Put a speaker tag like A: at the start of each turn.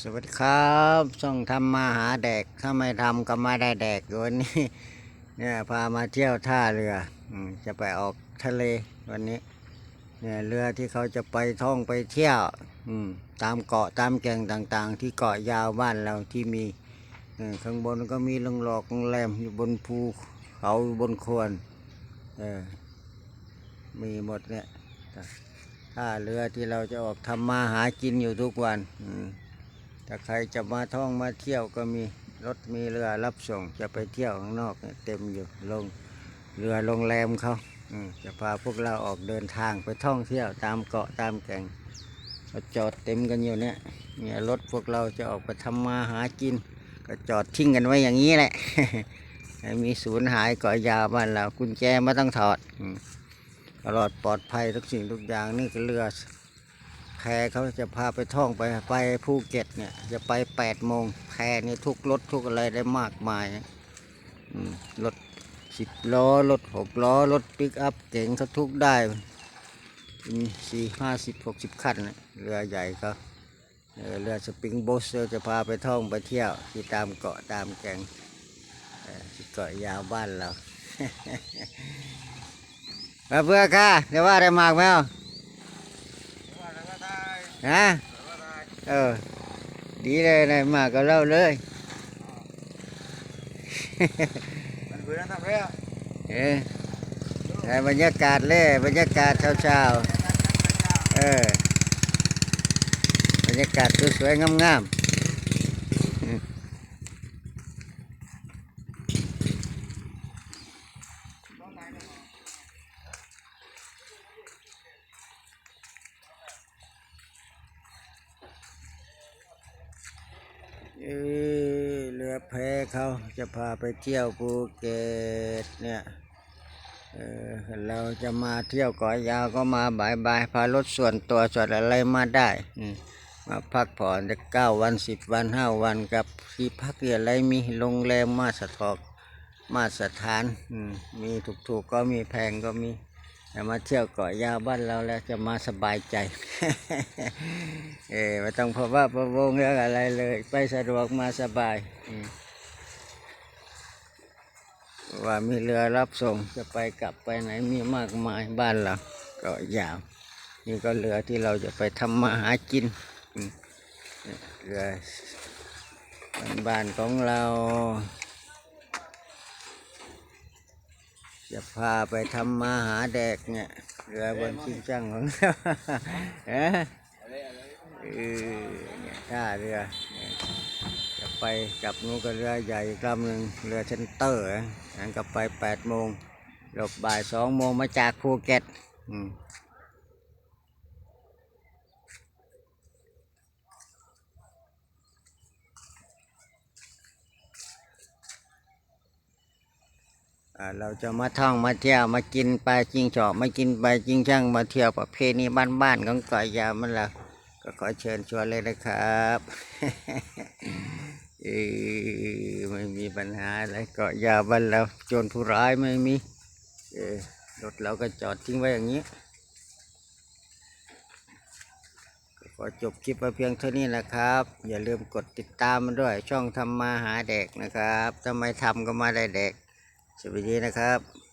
A: สวัสดีครับช่องทำมาหาแดก ถ้าไม่ทำก็ไม่ได้แดกวันนี้เนี่ยพามาเที่ยวท่าเรือจะไปออกทะเลวันนี้ เนี่ยเรือที่เขาจะไปท่องไปเที่ยวตามเกาะตามแก่งต่างๆ ที่เกาะยาวบ้านเราที่มีข้างบนก็มีโรงหลอกโรงแรมอยู่บนภูเขาบนควรมีหมดเนี่ยท่าเรือที่เราจะออกทำมาหากินอยู่ทุกวันอืม ถ้าใครจะมาท่องมาเที่ยวก็มีรถมีเรือรับส่ง จะไปเที่ยวข้างนอกเนี่ยเต็มอยู่ลงเรือโรงแรมเขาจะพาพวกเราออกเดินทางไปท่องเที่ยวตามเกาะตามแก่งก็จอดเต็มกันอยู่เนี่ยเนี่ยรถพวกเราจะออกไปทำมาหากิน ก็จอดทิ้งกันไว้อย่างนี้แหละให้มีศูนย์หายเกาะยาวบ้านเรากุญแจไม่ต้องถอดตลอดปลอดภัยทุกสิ่งทุกอย่างนี่ก็เรือ พเขาจะพาไปท่องไปไปภูเก็ตเนี่ย จะไปแปดโมงแพนี่ทุกรถทุกอะไรได้มากมายรถสิบล้อรถหกล้อรถปิกอัพเก๋งเขาทุกได้มีสี่ห้าสิบหกสิบคันน่ะเรือใหญ่เขาเรือสปริงโบ๊ทจะพาไปท่องไปเที่ยว ที่ตามเกาะตามแก่งเกาะยาวบ้านเรามาเพื่อค่ะเดี๋ยวว่าได้มากไหมอาฮะ เออดีเลยนะมาก็เล่าเลย
B: มันเบื่อทำแล้ว
A: เออได้บรรยากาศเลยบรรยากาศเช้าๆเออบรรยากาศสวยๆงามๆเออเรือ แพเขาจะพาไปเที่ยวภูเก็ตเนี่ยเออเราจะมาเที่ยวเกาะยาวก็มาบายบายพารถส่วนตัวส่วนอะไรมาได้มมาพักผ่อนจะเก้าวันสิบวันห้าวันกับที่พักอะไรมีโรงแรมมาสถอกมาสถานมมีถูกๆก็มีแพงก็มี แต่มาเที่ยวเกาะยาวบ้านเราแล้วจะมาสบายใจ เออไม่ต้องพะว่าพะวงเรื่องอะไรเลย ไปสะดวกมาสบาย ว่ามีเรือรับส่งจะไปกลับไปไหนมีมากมายบ้านเราเก็ยาว นี่ก็เรือที่เราจะไปทำมาหากินเรือบ้านของเรา จะพาไปทำมาหาแดกเนี่ยเรือบนชิงชังของเราเอ้อเนี่ยท่าเรือเนี่ยจะไปจับนู้นก็เรือใหญ่กลำหนึ่งเรือเชนเตอร์นะอันก็ไปแปดโมงหลบบ่ายสองโมงมาจากภูเก็ตอืม เราจะมาท่องมาเที่ยวมากินปลาจิงจอกมากินปลาจิงช่างมาเที่ยวประเพณีบ้านๆของเกาะยาวมันละก็ขอเชิญชวนเลยนะครับอไม่มีปัญหาอะไรเกาะยาวบ้านเราโจรผู้ร้ายไม่มีเอรถเราก็จอดทิ้งไว้อย่างนี้ก็ขอจบคลิปไว้เพียงเท่านี้นะครับ อย่าลืมกดติดตามมาด้วยช่องทำมาหาแดกนะครับถ้าไมทำก็มาได้แดก สวัสดีนะครับ